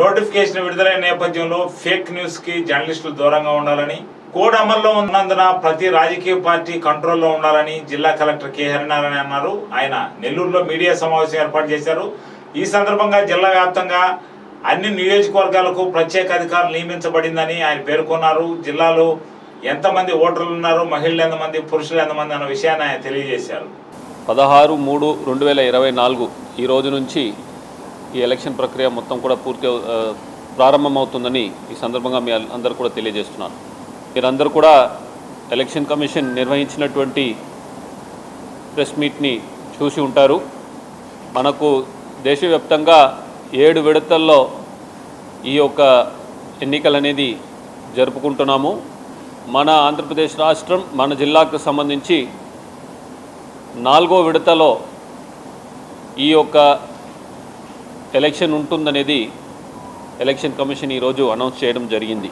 Notification విడుదలైన నేపథ్యంలో fake న్యూస్కి జర్నలిస్టులు దూరంగా ఉండాలని కోడ్ అమల్లో ఉన్నందున ప్రతి రాజకీయ పార్టీ కంట్రోల్లో ఉండాలని జిల్లా కలెక్టర్ కె హరినారాయణ అన్నారు. ఆయన నెల్లూరులో మీడియా సమావేశం ఏర్పాటు చేశారు. ఈ సందర్భంగా జిల్లా వ్యాప్తంగా అన్ని నియోజకవర్గాలకు ప్రత్యేక అధికారులు నియమించబడిందని ఆయన పేర్కొన్నారు. జిల్లాలో ఎంతమంది ఓటర్లు ఉన్నారు మహిళలు ఎంతమంది పురుషులు ఎంతమంది అన్న విషయాన్ని ఆయన తెలియజేశారు. పదహారు మూడు రెండు వేల ఇరవై నాలుగు ఈ రోజు నుంచి ఈ ఎలక్షన్ ప్రక్రియ మొత్తం కూడా పూర్తి ప్రారంభమవుతుందని ఈ సందర్భంగా మీ అందరూ కూడా తెలియజేస్తున్నాను మీరందరూ కూడా ఎలక్షన్ కమిషన్ నిర్వహించినటువంటి ప్రెస్ మీట్ని చూసి ఉంటారు. మనకు దేశవ్యాప్తంగా ఏడు విడతల్లో ఈ యొక్క ఎన్నికలు అనేది జరుపుకుంటున్నాము. మన ఆంధ్రప్రదేశ్ రాష్ట్రం మన జిల్లాకు సంబంధించి నాలుగో విడతలో ఈ యొక్క ఎలక్షన్ ఉంటుందనేది ఎలక్షన్ కమిషన్ ఈరోజు అనౌన్స్ చేయడం జరిగింది.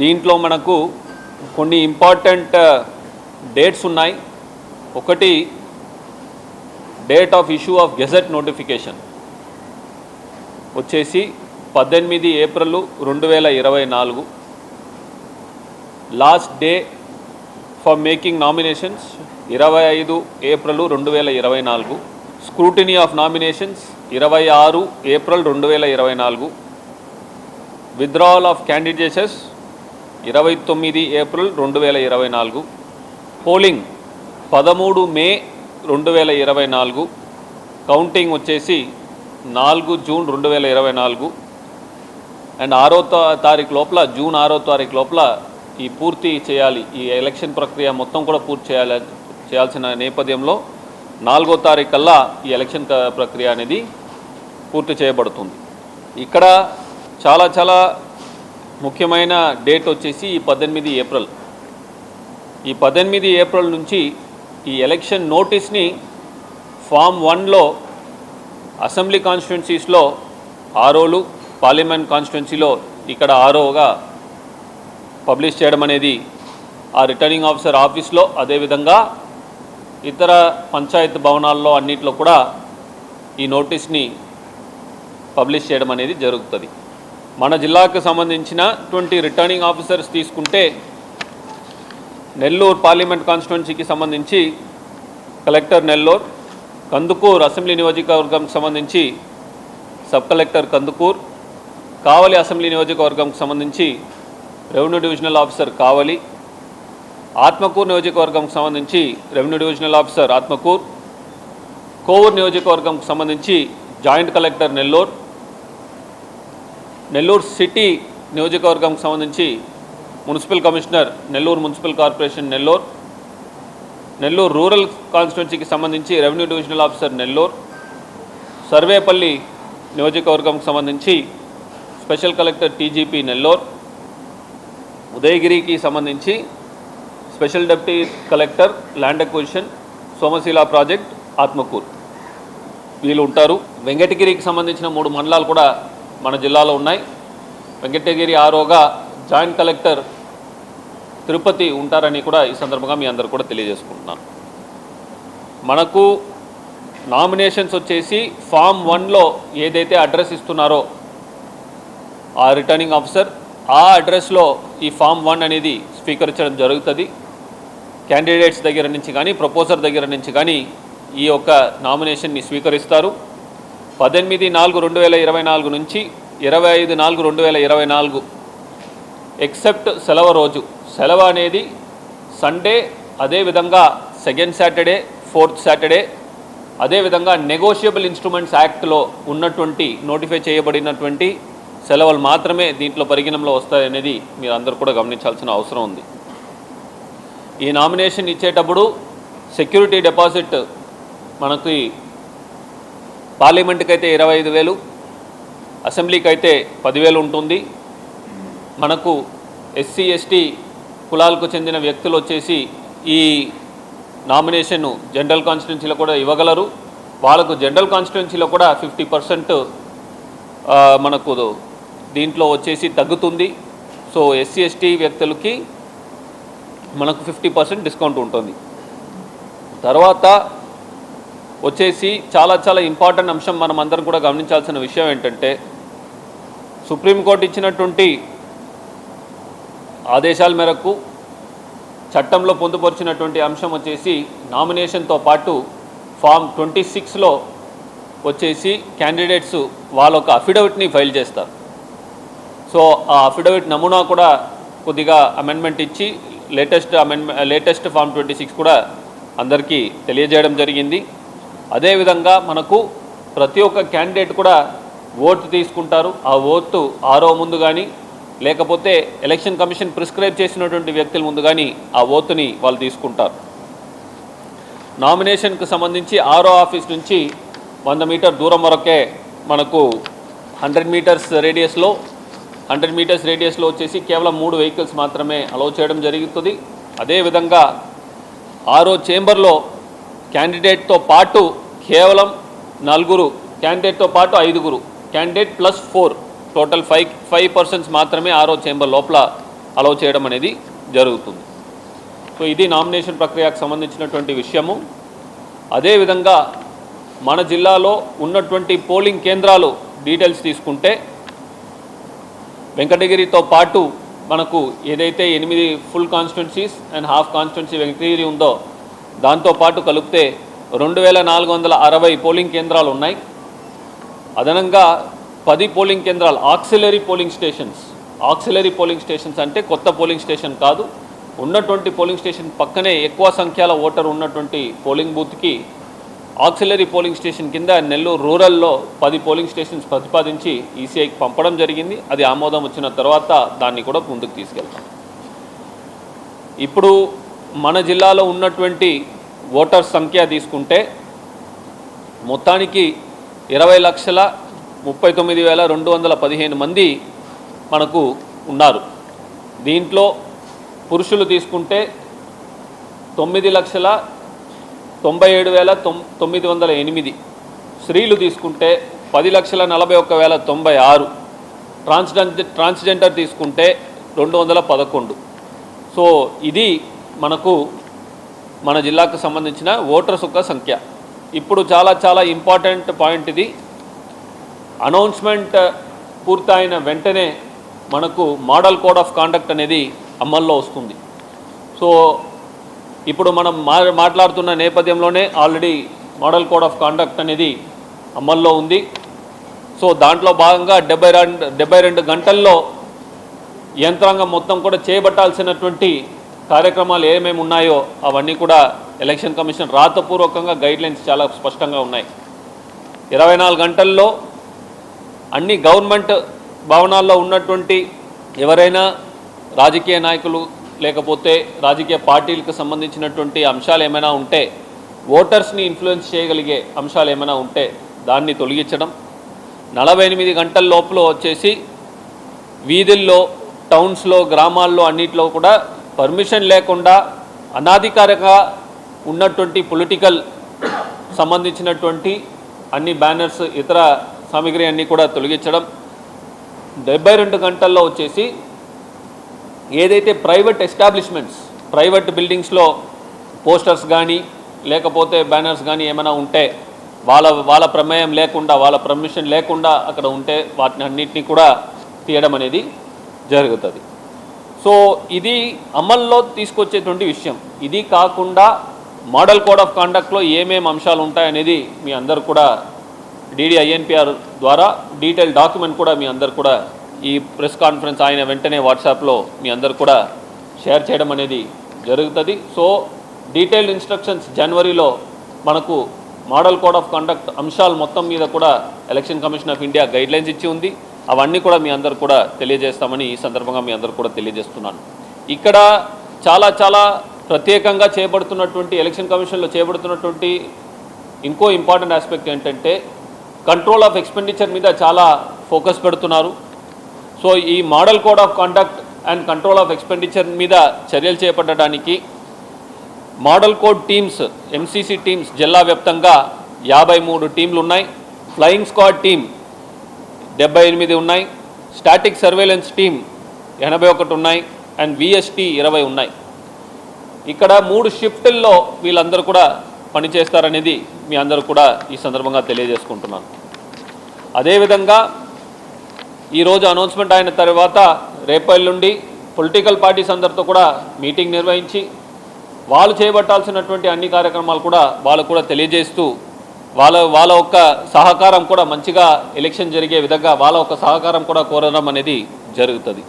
దీంట్లో మనకు కొన్ని ఇంపార్టెంట్ డేట్స్ ఉన్నాయి. ఒకటి date of issue of gazette notification వచ్చేసి పద్దెనిమిది ఏప్రిల్ రెండు వేల ఇరవై నాలుగు. Last day for making nominations ఇరవై ఐదు ఏప్రిల్ రెండు వేల ఇరవై నాలుగు. స్క్రూటినీ ఆఫ్ నామినేషన్స్ ఇరవై ఆరు ఏప్రిల్ రెండు వేల ఇరవై నాలుగు. విత్డ్రావల్ ఆఫ్ క్యాండిడేట్సెస్ ఇరవై తొమ్మిది ఏప్రిల్ రెండు వేల ఇరవై నాలుగు. పోలింగ్ పదమూడు మే రెండు వేల ఇరవై నాలుగు. కౌంటింగ్ వచ్చేసి నాలుగు జూన్ రెండు వేల ఇరవై నాలుగు. అండ్ ఆరో తారీఖు లోపల జూన్ ఆరో తారీఖు లోపల ఈ పూర్తి చేయాలి. ఈ ఎలక్షన్ ప్రక్రియ మొత్తం కూడా పూర్తి చేయాలి చేయాల్సిన నేపథ్యంలో నాలుగో తారీఖు కల్లా ఈ ఎలక్షన్ క- ప్రక్రియ అనేది పూర్తి చేయబడుతుంది. ఇక్కడ చాలా చాలా ముఖ్యమైన డేట్ వచ్చేసి ఈ పద్దెనిమిది ఏప్రిల్. ఈ పద్దెనిమిది ఏప్రిల్ నుంచి ఈ ఎలక్షన్ నోటీస్ని ఫామ్ వన్లో అసెంబ్లీ కాన్స్టిట్యున్సీస్లో ఆరోలు పార్లమెంట్ కాన్స్టిట్యున్సీలో ఇక్కడ ఆరోగా పబ్లిష్ చేయడం అనేది ఆ రిటర్నింగ్ ఆఫీసర్ ఆఫీస్లో అదేవిధంగా ఇతర పంచాయత్ భవనాల్లో అన్నిట్లో కూడా ఈ నోటీస్ని పబ్లిష్ చేయడం అనేది జరుగుతుంది. మన జిల్లాకు సంబంధించిన ట్వంటీ రిటర్నింగ్ ఆఫీసర్స్ తీసుకుంటే నెల్లూరు పార్లమెంట్ కాన్స్టిట్యున్సీకి సంబంధించి కలెక్టర్ నెల్లూరు కందుకూరు అసెంబ్లీ నియోజకవర్గంకి సంబంధించి sub collector Kandukur Kavali assembly నియోజకవర్గంకి సంబంధించి revenue divisional officer Kavali Atmakur నియోజకవర్గంకు సంబంధించి revenue divisional officer Atmakur Kovur నియోజకవర్గంకు సంబంధించి joint collector Nellore Nellore city నియోజకవర్గంకు సంబంధించి municipal commissioner Nellore municipal corporation Nellore Nellore rural కాన్స్టిట్యున్సీకి సంబంధించి revenue divisional officer Nellore Sarvepalli నియోజకవర్గంకి సంబంధించి special collector TGP Nellore ఉదయగిరికి సంబంధించి special deputy collector land acquisition Somasila project Atmakur. వీళ్ళు ఉంటారు. వెంకటగిరికి సంబంధించిన మూడు మండలాలు కూడా మన జిల్లాలో ఉన్నాయి. వెంకటగిరి ఆరోగా జాయింట్ కలెక్టర్ తిరుపతి ఉంటారని కూడా ఈ సందర్భంగా మీ అందరు కూడా తెలియజేసుకుంటున్నాను మనకు నామినేషన్స్ వచ్చేసి ఫామ్ వన్లో ఏదైతే అడ్రస్ ఇస్తున్నారో ఆ రిటర్నింగ్ ఆఫీసర్ ఆ అడ్రస్లో ఈ ఫామ్ వన్ అనేది స్వీకరించడం జరుగుతుంది. క్యాండిడేట్స్ దగ్గర నుంచి కానీ ప్రపోజర్ దగ్గర నుంచి కానీ ఈ యొక్క నామినేషన్ని స్వీకరిస్తారు. పద్దెనిమిది నాలుగు రెండు వేల ఇరవై నాలుగు నుంచి ఇరవై ఐదు నాలుగు రెండు వేల ఇరవై నాలుగు ఎక్సెప్ట్ సెలవు రోజు. సెలవు అనేది సండే అదేవిధంగా సెకండ్ సాటర్డే ఫోర్త్ సాటర్డే అదేవిధంగా నెగోషియబుల్ ఇన్స్ట్రుమెంట్స్ యాక్ట్లో ఉన్నటువంటి నోటిఫై చేయబడినటువంటి సెలవులు మాత్రమే దీంట్లో పరిగణంలో వస్తాయనేది మీరు అందరూ కూడా గమనించాల్సిన అవసరం ఉంది. ఈ నామినేషన్ ఇచ్చేటప్పుడు సెక్యూరిటీ డిపాజిట్ మనకి పార్లమెంట్కి అయితే ఇరవై ఐదు వేలు అసెంబ్లీకి అయితే పదివేలు ఉంటుంది. మనకు ఎస్సీ ఎస్టీ కులాలకు చెందిన వ్యక్తులు వచ్చేసి ఈ నామినేషన్ జనరల్ కాన్స్టిట్యున్సీలో కూడా ఇవ్వగలరు. వాళ్ళకు జనరల్ కాన్స్టిట్యున్సీలో కూడా ఫిఫ్టీ పర్సెంట్ మనకు దీంట్లో వచ్చేసి తగ్గుతుంది. సో ఎస్సీ ఎస్టీ వ్యక్తులకి మనకు ఫిఫ్టీ పర్సెంట్ డిస్కౌంట్ ఉంటుంది. తర్వాత వచ్చేసి చాలా చాలా ఇంపార్టెంట్ అంశం మనం అందరం కూడా గమనించాల్సిన విషయం ఏంటంటే సుప్రీంకోర్టు ఇచ్చినటువంటి ఆదేశాల మేరకు చట్టంలో పొందుపరిచినటువంటి అంశం వచ్చేసి నామినేషన్తో పాటు ఫామ్ ట్వంటీ సిక్స్లో వచ్చేసి క్యాండిడేట్స్ వాళ్ళ ఒక అఫిడవిట్ని ఫైల్ చేస్తారు. సో ఆ అఫిడవిట్ నమూనా కూడా కొద్దిగా అమెండ్మెంట్ ఇచ్చి latest amendment latest form twenty six కూడా అందరికీ తెలియజేయడం జరిగింది. అదేవిధంగా మనకు ప్రతి ఒక్క క్యాండిడేట్ కూడా ఓటు తీసుకుంటారు. ఆ ఓటు ఆరో ముందు కానీ లేకపోతే ఎలక్షన్ కమిషన్ ప్రిస్క్రైబ్ చేసినటువంటి వ్యక్తుల ముందు కానీ ఆ ఓటుని వాళ్ళు తీసుకుంటారు. నామినేషన్కు సంబంధించి ఆరో ఆఫీస్ నుంచి వంద మీటర్ దూరం వరకే మనకు హండ్రెడ్ మీటర్స్ రేడియస్లో హండ్రెడ్ మీటర్స్ రేడియస్లో వచ్చేసి కేవలం మూడు వెహికల్స్ మాత్రమే అలౌ చేయడం జరుగుతుంది. అదేవిధంగా ఆరో చేంబర్లో క్యాండిడేట్తో పాటు కేవలం నలుగురు క్యాండిడేట్తో పాటు ఐదుగురు candidate plus four total five five persons మాత్రమే ఆరో చేంబర్ లోపల అలౌ చేయడం అనేది జరుగుతుంది. సో ఇది నామినేషన్ ప్రక్రియకు సంబంధించినటువంటి విషయము. అదేవిధంగా మన జిల్లాలో ఉన్నటువంటి పోలింగ్ కేంద్రాలు డీటెయిల్స్ తీసుకుంటే వెంకటగిరితో పాటు మనకు ఏదైతే ఎనిమిది full constituencies and half constituency Venkatagiri ఉందో దాంతో పాటు కలిపితే రెండు వేల నాలుగు వందల అరవై పోలింగ్ కేంద్రాలు ఉన్నాయి. అదనంగా పది పోలింగ్ కేంద్రాలు auxiliary polling stations. Auxiliary polling stations అంటే కొత్త పోలింగ్ స్టేషన్ కాదు. ఉన్నటువంటి పోలింగ్ స్టేషన్ పక్కనే ఎక్కువ సంఖ్యలో ఓటర్ ఉన్నటువంటి పోలింగ్ బూత్కి ఆక్సిలరీ పోలింగ్ స్టేషన్ కింద నెల్లూరు రూరల్లో పది పోలింగ్ స్టేషన్స్ ప్రతిపాదించి ఈసీఐకి పంపడం జరిగింది. అది ఆమోదం వచ్చిన తర్వాత దాన్ని కూడా ముందుకు తీసుకెళ్తాం. ఇప్పుడు మన జిల్లాలో ఉన్నటువంటి ఓటర్స్ సంఖ్య తీసుకుంటే మొత్తానికి ఇరవై లక్షల ముప్పై తొమ్మిది వేల రెండు వందల పదిహేను మంది మనకు ఉన్నారు. దీంట్లో పురుషులు తీసుకుంటే తొమ్మిది లక్షల తొంభై ఏడు వేల తొమ్ తొమ్మిది వందల ఎనిమిది. స్త్రీలు తీసుకుంటే పది లక్షల నలభై ఒక్క వేల తొంభై ఆరు. ట్రాన్స్జెండర్ ట్రాన్స్జెండర్ తీసుకుంటే రెండు వందల పదకొండు. సో ఇది మనకు మన జిల్లాకు సంబంధించిన ఓటర్స్ యొక్క సంఖ్య. ఇప్పుడు చాలా చాలా ఇంపార్టెంట్ పాయింట్ ఇది. అనౌన్స్మెంట్ పూర్తయిన వెంటనే మనకు మోడల్ కోడ్ ఆఫ్ కాండక్ట్ అనేది అమల్లో వస్తుంది. సో ఇప్పుడు మనం మా మాట్లాడుతున్న నేపథ్యంలోనే already model code of conduct అనేది అమల్లో ఉంది. సో దాంట్లో భాగంగా డెబ్బై రెండు డెబ్బై రెండు గంటల్లో యంత్రాంగం మొత్తం కూడా చేపట్టాల్సినటువంటి కార్యక్రమాలు ఏమేమి ఉన్నాయో అవన్నీ కూడా ఎలక్షన్ కమిషన్ రాతపూర్వకంగా గైడ్లైన్స్ చాలా స్పష్టంగా ఉన్నాయి. ఇరవై నాలుగు గంటల్లో అన్ని గవర్నమెంట్ భవనాల్లో ఉన్నటువంటి ఎవరైనా రాజకీయ నాయకులు లేకపోతే రాజకీయ పార్టీలకు సంబంధించినటువంటి అంశాలు ఏమైనా ఉంటే ఓటర్స్ని ఇన్ఫ్లుయెన్స్ చేయగలిగే అంశాలు ఏమైనా ఉంటే దాన్ని తొలగించడం. నలభై ఎనిమిది గంటల లోపల వచ్చేసి వీధుల్లో టౌన్స్లో గ్రామాల్లో అన్నిట్లో కూడా పర్మిషన్ లేకుండా అనాధికారికంగా ఉన్నటువంటి పొలిటికల్ సంబంధించినటువంటి అన్ని బ్యానర్స్ ఇతర సామాగ్రి అన్నీ కూడా తొలగించడం. డెబ్బై రెండు గంటల్లో వచ్చేసి ఏదైతే ప్రైవేట్ ఎస్టాబ్లిష్మెంట్స్ ప్రైవేట్ బిల్డింగ్స్లో పోస్టర్స్ కానీ లేకపోతే బ్యానర్స్ కానీ ఏమైనా ఉంటే వాళ్ళ వాళ్ళ ప్రమేయం లేకుండా వాళ్ళ పర్మిషన్ లేకుండా అక్కడ ఉంటే వాటిని అన్నింటినీ కూడా తీయడం అనేది జరుగుతుంది. సో ఇది అమల్లో తీసుకొచ్చేటువంటి విషయం. ఇది కాకుండా మోడల్ కోడ్ ఆఫ్ కాండక్ట్లో ఏమేమి అంశాలు ఉంటాయనేది మీ అందరు కూడా డిడి ఐఎన్పిఆర్ ద్వారా డీటెయిల్ డాక్యుమెంట్ కూడా మీ అందరు కూడా ఈ ప్రెస్ కాన్ఫరెన్స్ ఆయన వెంటనే వాట్సాప్లో మీ అందరు కూడా షేర్ చేయడం అనేది జరుగుతుంది. సో డీటెయిల్డ్ ఇన్స్ట్రక్షన్స్ జనవరిలో మనకు మోడల్ కోడ్ ఆఫ్ కండక్ట్ అంశాలు మొత్తం మీద కూడా election commission of India guidelines ఇచ్చి ఉంది. అవన్నీ కూడా మీ అందరు కూడా తెలియజేస్తామని ఈ సందర్భంగా మీ అందరు కూడా తెలియజేస్తున్నాను. ఇక్కడ చాలా చాలా ప్రత్యేకంగా చేపడుతున్నటువంటి ఎలక్షన్ కమిషన్లో చేపడుతున్నటువంటి ఇంకో ఇంపార్టెంట్ ఆస్పెక్ట్ ఏంటంటే కంట్రోల్ ఆఫ్ ఎక్స్పెండిచర్ మీద చాలా ఫోకస్ పెడుతున్నారు. సో ఈ model code of conduct and control of expenditure మీద చర్యలు చేపట్టడానికి model code teams MCC teams జిల్లా వ్యాప్తంగా యాభై మూడు టీంలు ఉన్నాయి. ఫ్లయింగ్ స్క్వాడ్ టీం డెబ్బై ఎనిమిది ఉన్నాయి. స్టాటిక్ సర్వేలెన్స్ టీం ఎనభై ఒకటి ఉన్నాయి. అండ్ విఎస్టీ ఇరవై ఉన్నాయి. ఇక్కడ మూడు షిఫ్టుల్లో వీళ్ళందరూ కూడా పనిచేస్తారనేది మీ అందరూ కూడా ఈ సందర్భంగా తెలియజేసుకుంటున్నాను. అదేవిధంగా ఈరోజు అనౌన్స్మెంట్ అయిన తర్వాత రేపల్లుండి నుండి పొలిటికల్ పార్టీస్ అందరితో కూడా మీటింగ్ నిర్వహించి వాళ్ళు చేపట్టాల్సినటువంటి అన్ని కార్యక్రమాలు కూడా వాళ్ళకు కూడా తెలియజేస్తూ వాళ్ళ వాళ్ళ యొక్క సహకారం కూడా మంచిగా ఎలక్షన్ జరిగే విధంగా వాళ్ళ యొక్క సహకారం కూడా కోరడం అనేది జరుగుతుంది.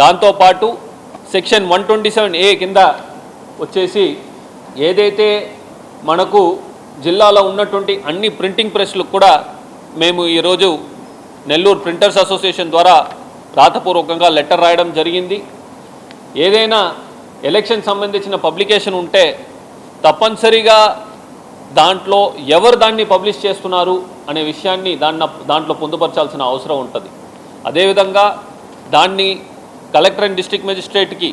దాంతోపాటు section one twenty seven A కింద వచ్చేసి ఏదైతే మనకు జిల్లాలో ఉన్నటువంటి అన్ని ప్రింటింగ్ ప్రెస్లకు కూడా మేము ఈరోజు నెల్లూరు ప్రింటర్స్ అసోసియేషన్ ద్వారా రాతపూర్వకంగా లెటర్ రాయడం జరిగింది. ఏదైనా ఎలక్షన్ సంబంధించిన పబ్లికేషన్ ఉంటే తప్పనిసరిగా దాంట్లో ఎవరు దాన్ని పబ్లిష్ చేస్తున్నారు అనే విషయాన్ని దాన్న దాంట్లో పొందుపరచాల్సిన అవసరం ఉంటుంది. అదేవిధంగా దాన్ని కలెక్టర్ అండ్ డిస్ట్రిక్ట్ మెజిస్ట్రేట్కి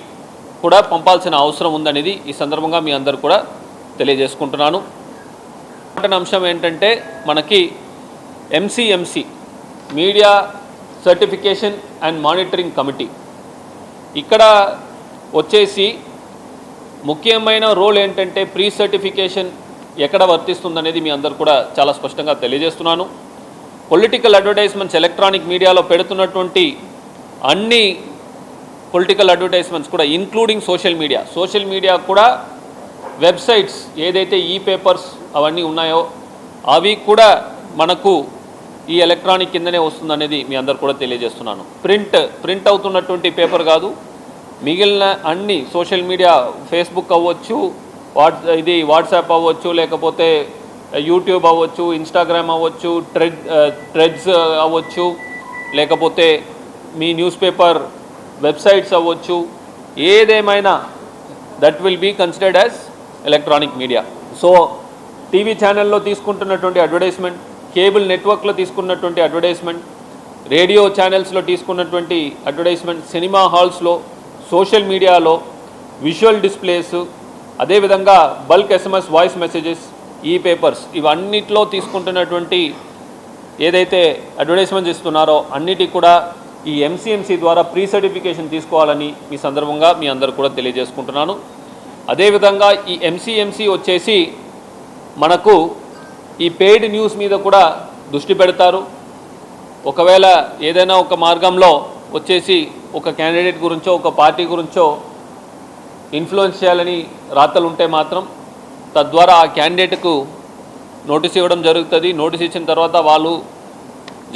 కూడా పంపాల్సిన అవసరం ఉందనేది ఈ సందర్భంగా మీ అందరు కూడా తెలియజేసుకుంటున్నాను. అంశం ఏంటంటే మనకి MCMC media certification and monitoring committee. ఇక్కడ వచ్చేసి ముఖ్యమైన రోల్ ఏంటంటే ప్రీ సర్టిఫికేషన్ ఎక్కడ వర్తిస్తుందనేది మీ అందరు కూడా చాలా స్పష్టంగా తెలియజేస్తున్నాను. పొలిటికల్ అడ్వర్టైజ్మెంట్స్ ఎలక్ట్రానిక్ మీడియాలో పెడుతున్నటువంటి అన్ని పొలిటికల్ అడ్వర్టైజ్మెంట్స్ కూడా including social media. Social media కూడా వెబ్సైట్స్ ఏదైతే ఈ పేపర్స్ అవన్నీ ఉన్నాయో అవి కూడా మనకు ఈ ఎలక్ట్రానిక్ కిందనే వస్తుందనేది మీ అందరు కూడా తెలియజేస్తున్నాను. ప్రింట్ ప్రింట్ అవుతున్నటువంటి పేపర్ కాదు. మిగిలిన అన్ని సోషల్ మీడియా ఫేస్బుక్ అవ్వచ్చు వాట్స్ ఇది వాట్సాప్ అవ్వచ్చు లేకపోతే యూట్యూబ్ అవ్వచ్చు ఇన్స్టాగ్రామ్ అవ్వచ్చు ట్రెడ్ ట్రెడ్స్ అవ్వచ్చు లేకపోతే మీ న్యూస్ పేపర్ వెబ్సైట్స్ అవ్వచ్చు. ఏదేమైనా that will be considered as electronic media so TV ఛానల్లో తీసుకుంటున్నటువంటి అడ్వర్టైజ్మెంట్ కేబుల్ నెట్వర్క్లో తీసుకున్నటువంటి అడ్వర్టైజ్మెంట్ రేడియో ఛానల్స్లో తీసుకున్నటువంటి అడ్వర్టైజ్మెంట్ సినిమా హాల్స్లో సోషల్ మీడియాలో విజువల్ డిస్ప్లేస్ అదేవిధంగా bulk SMS voice messages e papers ఇవన్నిట్లో తీసుకుంటున్నటువంటి ఏదైతే అడ్వర్టైజ్మెంట్ ఇస్తున్నారో అన్నిటికి కూడా ఈ ఎంసీఎంసీ ద్వారా ప్రీ సర్టిఫికేషన్ తీసుకోవాలని మీ సందర్భంగా మీ అందరు కూడా తెలియజేసుకుంటున్నాను. అదేవిధంగా ఈ ఎంసీఎంసీ వచ్చేసి మనకు ఈ పెయిడ్ న్యూస్ మీద కూడా దృష్టి పెడతారు. ఒకవేళ ఏదైనా ఒక మార్గంలో వచ్చేసి ఒక క్యాండిడేట్ గురించో ఒక పార్టీ గురించో ఇన్ఫ్లుయెన్స్ చేయాలని రాతలు ఉంటే మాత్రం తద్వారా ఆ క్యాండిడేట్కు నోటీస్ ఇవ్వడం జరుగుతుంది. నోటీస్ ఇచ్చిన తర్వాత వాళ్ళు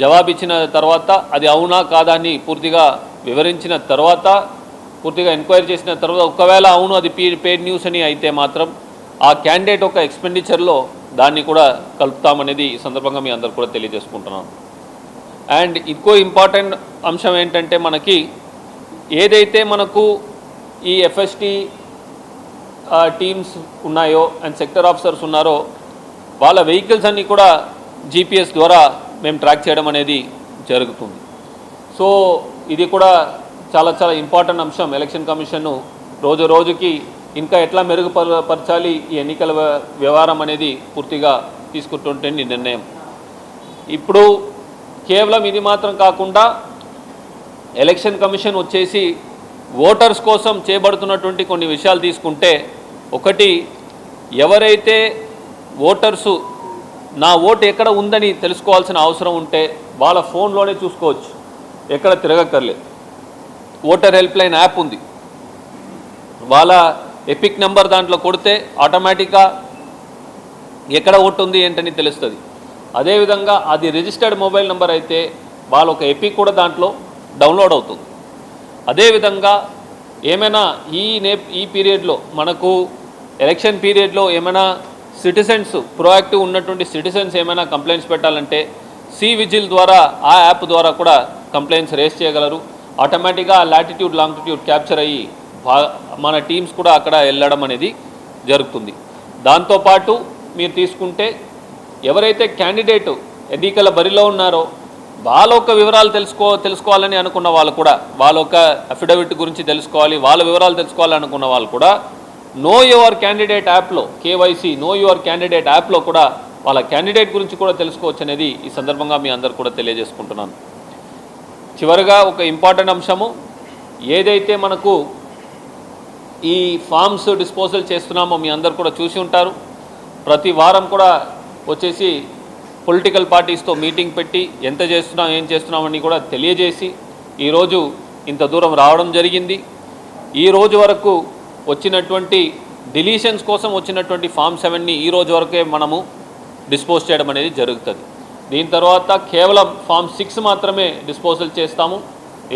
జవాబు ఇచ్చిన తర్వాత అది అవునా కాదా అని పూర్తిగా వివరించిన తర్వాత పూర్తిగా ఎంక్వైరీ చేసిన తర్వాత ఒకవేళ అవును అది పే పేడ్ న్యూస్ అని అయితే మాత్రం ఆ క్యాండిడేట్ ఒక ఎక్స్పెండిచర్లో దాన్ని కూడా కలుపుతామనేది ఈ సందర్భంగా మీ అందరు కూడా తెలియజేసుకుంటున్నాను. అండ్ ఇంకో ఇంపార్టెంట్ అంశం ఏంటంటే మనకి ఏదైతే మనకు ఈ ఎఫ్ఎస్టి టీమ్స్ ఉన్నాయో అండ్ సెక్టర్ ఆఫీసర్స్ ఉన్నారో వాళ్ళ వెహికల్స్ అన్నీ కూడా జీపీఎస్ ద్వారా మేము ట్రాక్ చేయడం అనేది జరుగుతుంది. సో ఇది కూడా చాలా చాలా ఇంపార్టెంట్ అంశం. ఎలక్షన్ కమిషన్ రోజు రోజుకి ఇంకా ఎట్లా మెరుగుపరచాలి ఈ ఎన్నికల వ్యవహారం అనేది పూర్తిగా తీసుకుంటుంటే ఈ నిర్ణయం. ఇప్పుడు కేవలం ఇది మాత్రం కాకుండా ఎలక్షన్ కమిషన్ వచ్చేసి ఓటర్స్ కోసం చేపడుతున్నటువంటి కొన్ని విషయాలు తీసుకుంటే ఒకటి ఎవరైతే ఓటర్సు నా ఓటు ఎక్కడ ఉందని తెలుసుకోవాల్సిన అవసరం ఉంటే వాళ్ళ ఫోన్లోనే చూసుకోవచ్చు. ఎక్కడ తిరగక్కర్లేదు. ఓటర్ హెల్ప్ లైన్ యాప్ ఉంది. వాళ్ళ ఎపిక్ నెంబర్ దాంట్లో కొడితే ఆటోమేటిక్గా ఎక్కడ ఓటు ఉంది ఏంటని తెలుస్తుంది. అదేవిధంగా అది రిజిస్టర్డ్ మొబైల్ నెంబర్ అయితే వాళ్ళ ఒక ఎపిక్ కూడా దాంట్లో డౌన్లోడ్ అవుతుంది. అదేవిధంగా ఏమైనా ఈ నే ఈ పీరియడ్లో మనకు ఎలక్షన్ పీరియడ్లో ఏమైనా సిటిజన్స్ ప్రోయాక్టివ్ ఉన్నటువంటి సిటిజన్స్ ఏమైనా కంప్లైంట్స్ పెట్టాలంటే సి విజిల్ ద్వారా ఆ యాప్ ద్వారా కూడా కంప్లైంట్స్ రేస్ చేయగలరు. ఆటోమేటిక్గా లాటిట్యూడ్ లాంగిట్యూడ్ క్యాప్చర్ అయ్యి మన టీమ్స్ కూడా అక్కడ వెళ్ళడం అనేది జరుగుతుంది. దాంతోపాటు మీరు తీసుకుంటే ఎవరైతే క్యాండిడేట్ ఎన్నికల బరిలో ఉన్నారో వాళ్ళ యొక్క వివరాలు తెలుసుకో తెలుసుకోవాలని అనుకున్న వాళ్ళు కూడా వాళ్ళ యొక్క అఫిడవిట్ గురించి తెలుసుకోవాలి వాళ్ళ వివరాలు తెలుసుకోవాలనుకున్న వాళ్ళు కూడా నో యువర్ క్యాండిడేట్ యాప్లో కేవైసీ నో యువర్ క్యాండిడేట్ యాప్లో కూడా వాళ్ళ క్యాండిడేట్ గురించి కూడా తెలుసుకోవచ్చు అనేది ఈ సందర్భంగా మీ అందరు కూడా తెలియజేసుకుంటున్నాను. చివరిగా ఒక ఇంపార్టెంట్ అంశము ఏదైతే మనకు ఈ ఫామ్స్ డిస్పోజల్ చేస్తున్నామో మీ అందరు కూడా చూసి ఉంటారు. ప్రతి వారం కూడా వచ్చేసి పొలిటికల్ పార్టీస్తో మీటింగ్ పెట్టి ఎంత చేస్తున్నాం ఏం చేస్తున్నామని కూడా తెలియజేసి ఈరోజు ఇంత దూరం రావడం జరిగింది. ఈ రోజు వరకు వచ్చినటువంటి డిలీషన్స్ కోసం వచ్చినటువంటి ఫామ్ సెవెన్ని ఈ రోజు వరకే మనము డిస్పోజ్ చేయడం అనేది జరుగుతుంది. దీని తర్వాత కేవలం ఫామ్ సిక్స్ మాత్రమే డిస్పోజల్ చేస్తాము.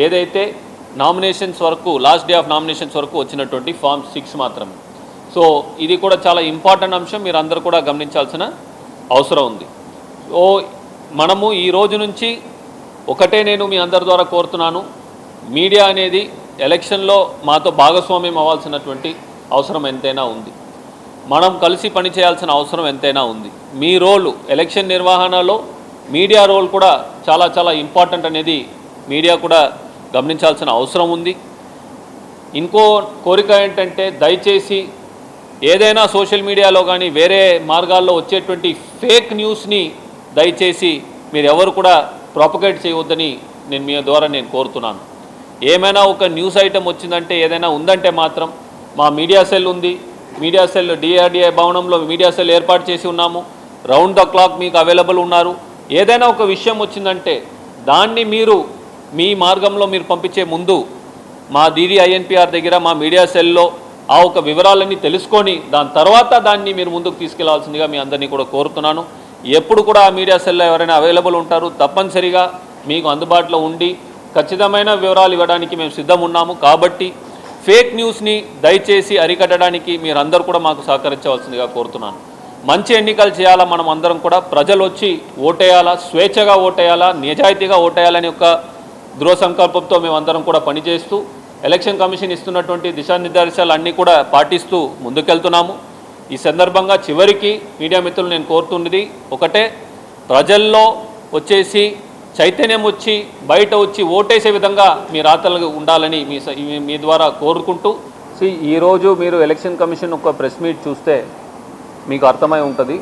ఏదైతే నామినేషన్స్ వరకు లాస్ట్ డే ఆఫ్ నామినేషన్స్ వరకు వచ్చినటువంటి ఫామ్ సిక్స్ మాత్రమే. సో ఇది కూడా చాలా ఇంపార్టెంట్ అంశం మీరు అందరూ కూడా గమనించాల్సిన అవసరం ఉంది. సో మనము ఈ రోజు నుంచి ఒకటే నేను మీ అందరి ద్వారా కోరుతున్నాను. మీడియా అనేది ఎలక్షన్లో మాతో భాగస్వామ్యం అవ్వాల్సినటువంటి అవసరం ఎంతైనా ఉంది. మనం కలిసి పనిచేయాల్సిన అవసరం ఎంతైనా ఉంది. మీ రోలు ఎలక్షన్ నిర్వహణలో మీడియా రోల్ కూడా చాలా చాలా ఇంపార్టెంట్ అనేది మీడియా కూడా గమనించాల్సిన అవసరం ఉంది. ఇంకో కోరిక ఏంటంటే దయచేసి ఏదైనా సోషల్ మీడియాలో కానీ వేరే మార్గాల్లో వచ్చేటువంటి ఫేక్ న్యూస్ని దయచేసి మీరు ఎవరు కూడా ప్రాపగేట్ చేయవద్దని నేను మీ ద్వారా నేను కోరుతున్నాను. ఏమైనా ఒక న్యూస్ ఐటెం వచ్చిందంటే ఏదైనా ఉందంటే మాత్రం మా మీడియా సెల్ ఉంది. మీడియా సెల్ డిఆర్డిఐ భవనంలో మీడియా సెల్ ఏర్పాటు చేసి ఉన్నాము. రౌండ్ ద క్లాక్ మీకు అవైలబుల్ ఉన్నారు. ఏదైనా ఒక విషయం వచ్చిందంటే దాన్ని మీరు మీ మార్గంలో మీరు పంపించే ముందు మా డీడీ ఐఎన్పిఆర్ దగ్గర మా మీడియా సెల్లో ఆ ఒక వివరాలన్నీ తెలుసుకొని దాని తర్వాత దాన్ని మీరు ముందుకు తీసుకెళ్ళాల్సిందిగా మీ అందరినీ కూడా కోరుతున్నాను. ఎప్పుడు కూడా ఆ మీడియా సెల్లో ఎవరైనా అవైలబుల్ ఉంటారు తప్పనిసరిగా మీకు అందుబాటులో ఉండి ఖచ్చితమైన వివరాలు ఇవ్వడానికి మేము సిద్ధం ఉన్నాము. కాబట్టి ఫేక్ న్యూస్ని దయచేసి అరికట్టడానికి మీరందరూ కూడా మాకు సహకరించవలసిందిగా కోరుతున్నాను. మంచి ఎన్నికలు చేయాలా మనం అందరం కూడా? ప్రజలు వచ్చి ఓటేయాలా? స్వేచ్ఛగా ఓటేయాలా? నిజాయితీగా ఓటేయాలని ఒక దృఢ సంకల్పంతో మేమందరం కూడా పనిచేస్తూ ఎలక్షన్ కమిషన్ ఇస్తున్నటువంటి దిశానిర్దేశాలు అన్నీ కూడా పాటిస్తూ ముందుకెళ్తున్నాము. ఈ సందర్భంగా చివరికి మీడియా మిత్రులు నేను కోరుతున్నది ఒకటే ప్రజల్లో వచ్చేసి చైతన్యం వచ్చి బయట వచ్చి ఓటేసే విధంగా మీ రాతలు ఉండాలని మీ మీ- మీ ద్వారా కోరుకుంటూ సి ఈరోజు మీరు ఎలక్షన్ కమిషన్ ఒక ప్రెస్ మీట్ చూస్తే మీకు అర్థమై ఉంటుంది.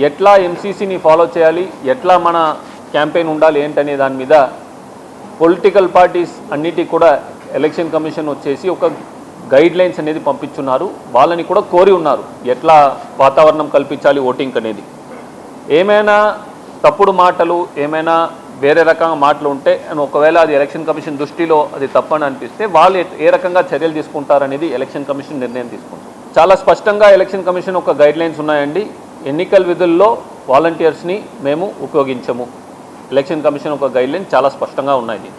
ఎట్లా ఎంసీసీని ఫాలో చేయాలి ఎట్లా మన క్యాంపెయిన్ ఉండాలి ఏంటనే దాని మీద పొలిటికల్ పార్టీస్ అన్నిటికీ కూడా ఎలక్షన్ కమిషన్ వచ్చేసి ఒక గైడ్ లైన్స్ అనేది పంపించున్నారు. వాళ్ళని కూడా కోరి ఉన్నారు. ఎట్లా వాతావరణం కల్పించాలి ఓటింగ్ అనేది. ఏమైనా తప్పుడు మాటలు ఏమైనా వేరే రకంగా మాటలు ఉంటే ఒకవేళ అది ఎలక్షన్ కమిషన్ దృష్టిలో అది తప్పని అనిపిస్తే వాళ్ళు ఏ- రకంగా చర్యలు తీసుకుంటారనేది ఎలక్షన్ కమిషన్ నిర్ణయం తీసుకుంటారు చాలా స్పష్టంగా ఎలక్షన్ కమిషన్ ఒక గైడ్ లైన్స్ ఉన్నాయండి. ఎన్నికల విధుల్లో వాలంటీర్స్ని మేము ఉపయోగించము. ఎలక్షన్ కమిషన్ ఒక గైడ్ లైన్ చాలా స్పష్టంగా ఉన్నాయి.